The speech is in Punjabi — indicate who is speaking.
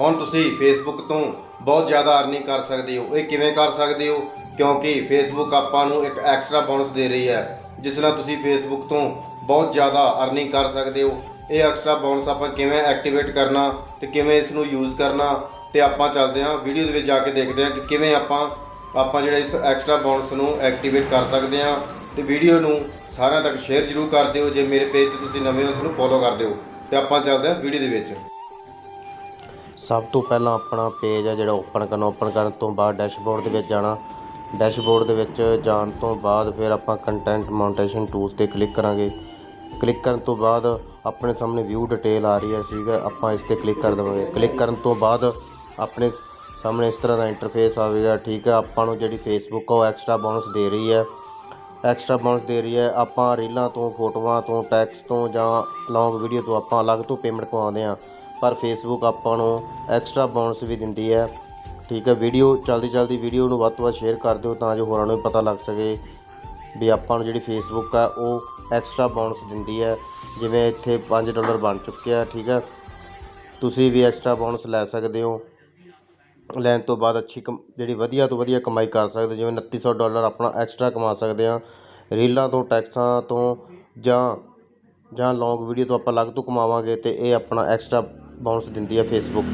Speaker 1: ਹੁਣ ਤੁਸੀਂ ਫੇਸਬੁੱਕ ਤੋਂ ਬਹੁਤ ਜ਼ਿਆਦਾ ਅਰਨਿੰਗ ਕਰ ਸਕਦੇ ਹੋ। ਇਹ ਕਿਵੇਂ ਕਰ ਸਕਦੇ ਹੋ? ਕਿਉਂਕਿ ਫੇਸਬੁੱਕ ਆਪਾਂ ਨੂੰ ਇੱਕ ਐਕਸਟਰਾ ਬੋਨਸ ਦੇ ਰਹੀ ਹੈ, ਜਿਸ ਨਾਲ ਤੁਸੀਂ ਫੇਸਬੁੱਕ ਤੋਂ ਬਹੁਤ ਜ਼ਿਆਦਾ ਅਰਨਿੰਗ ਕਰ ਸਕਦੇ ਹੋ। ਇਹ ਐਕਸਟਰਾ ਬੋਨਸ ਆਪਾਂ ਕਿਵੇਂ ਐਕਟੀਵੇਟ ਕਰਨਾ ਤੇ ਕਿਵੇਂ ਇਸ ਨੂੰ ਯੂਜ਼ ਕਰਨਾ ਤੇ ਆਪਾਂ ਚੱਲਦੇ ਹਾਂ ਵੀਡੀਓ ਦੇ ਵਿੱਚ ਜਾ ਕੇ ਦੇਖਦੇ ਹਾਂ ਕਿ ਕਿਵੇਂ ਆਪਾਂ ਆਪਾਂ ਜਿਹੜਾ ਇਸ ਐਕਸਟਰਾ ਬੋਨਸ ਨੂੰ ਐਕਟੀਵੇਟ ਕਰ ਸਕਦੇ ਹਾਂ। ਤੇ ਵੀਡੀਓ ਨੂੰ ਸਾਰਿਆਂ ਤੱਕ ਸ਼ੇਅਰ ਜ਼ਰੂਰ ਕਰ ਦਿਓ। ਜੇ ਮੇਰੇ ਪੇਜ ਤੇ ਤੁਸੀਂ ਨਵੇਂ ਹੋ ਉਸ ਨੂੰ ਫੋਲੋ ਕਰ ਦਿਓ। ਤੇ ਆਪਾਂ ਚੱਲਦੇ ਹਾਂ ਵੀਡੀਓ ਦੇ ਵਿੱਚ।
Speaker 2: ਸਭ ਤੋਂ ਪਹਿਲਾਂ ਆਪਣਾ ਪੇਜ ਹੈ ਜਿਹੜਾ ਓਪਨ ਕਰਨਾ ਓਪਨ ਕਰਨ ਤੋਂ ਬਾਅਦ ਡੈਸ਼ਬੋਰਡ ਦੇ ਵਿੱਚ ਜਾਣਾ। ਡੈਸ਼ਬੋਰਡ ਦੇ ਵਿੱਚ ਜਾਣ ਤੋਂ ਬਾਅਦ ਫਿਰ ਆਪਾਂ ਕੰਟੈਂਟ ਮੋਨਟੇਸ਼ਨ ਟੂਲ ਤੇ ਕਲਿੱਕ ਕਰਾਂਗੇ। ਕਲਿੱਕ ਕਰਨ ਤੋਂ ਬਾਅਦ ਆਪਣੇ ਸਾਹਮਣੇ ਵਿਊ ਡਿਟੇਲ ਆ ਰਹੀ ਹੈ ਸੀਗਾ ਆਪਾਂ ਇਸ ਤੇ ਕਲਿੱਕ ਕਰ ਦੇਵਾਂਗੇ। ਕਲਿੱਕ ਕਰਨ ਤੋਂ ਬਾਅਦ ਆਪਣੇ ਸਾਹਮਣੇ ਇਸ ਤਰ੍ਹਾਂ ਦਾ ਇੰਟਰਫੇਸ ਆਵੇਗਾ, ਠੀਕ ਹੈ। ਆਪਾਂ ਨੂੰ ਜਿਹੜੀ ਫੇਸਬੁੱਕ ਉਹ ਐਕਸਟਰਾ ਬੋਨਸ ਦੇ ਰਹੀ ਹੈ। ਐਕਸਟਰਾ ਬੋਨਸ ਦੇ ਰਹੀ ਹੈ। ਆਪਾਂ ਰੀਲਾਂ ਤੋਂ, ਫੋਟੋਆਂ ਤੋਂ ਟੈਕਸ ਤੋਂ ਜਾਂ ਲੌਂਗ ਵੀਡੀਓ ਤੋਂ ਆਪਾਂ ਅਲੱਗ ਤੋਂ ਪੇਮੈਂਟ ਕਮਾਉਂਦੇ ਆ ਪਰ ਫੇਸਬੁੱਕ ਆਪਾਂ ਨੂੰ ਐਕਸਟਰਾ ਬੋਨਸ ਵੀ ਦਿੰਦੀ ਹੈ। ਠੀਕ ਹੈ ਵੀਡੀਓ ਚਲਦੀ ਚਲਦੀ ਵੀਡੀਓ ਨੂੰ ਵੱਧ ਤੋਂ ਵੱਧ ਸ਼ੇਅਰ ਕਰ ਦਿਓ ਤਾਂ ਜੋ ਹੋਰਾਂ ਨੂੰ ਵੀ ਪਤਾ ਲੱਗ ਸਕੇ ਵੀ ਆਪਾਂ ਨੂੰ ਜਿਹੜੀ ਫੇਸਬੁੱਕ ਆ, ਉਹ ਐਕਸਟਰਾ ਬੋਨਸ ਦਿੰਦੀ ਹੈ। ਜਿਵੇਂ ਇੱਥੇ 5 ਡਾਲਰ ਬਣ ਚੁੱਕਿਆ ਠੀਕ ਹੈ। ਤੁਸੀਂ ਵੀ ਐਕਸਟਰਾ ਬੋਨਸ ਲੈ ਸਕਦੇ ਹੋ। ਲੈਣ ਤੋਂ ਬਾਅਦ ਅੱਛੀ ਕਮ, ਜਿਹੜੀ ਵਧੀਆ ਤੋਂ ਵਧੀਆ ਕਮਾਈ ਕਰ ਸਕਦੇ ਹੋ। ਜਿਵੇਂ 2900 ਡਾਲਰ ਆਪਣਾ ਐਕਸਟਰਾ ਕਮਾ ਸਕਦੇ ਆ ਰੀਲਾਂ ਤੋਂ, ਟੈਕਸਾਂ ਤੋਂ ਜਾਂ ਜਾਂ ਲੌਂਗ ਵੀਡੀਓ ਤੋਂ ਆਪਾਂ ਅਲੱਗ ਤੋਂ ਕਮਾਵਾਂਗੇ ਤੇ ਇਹ ਆਪਣਾ ਐਕਸਟਰਾ ਬਾਉਂਸ ਦਿੰਦੀ ਹੈ ਫੇਸਬੁੱਕ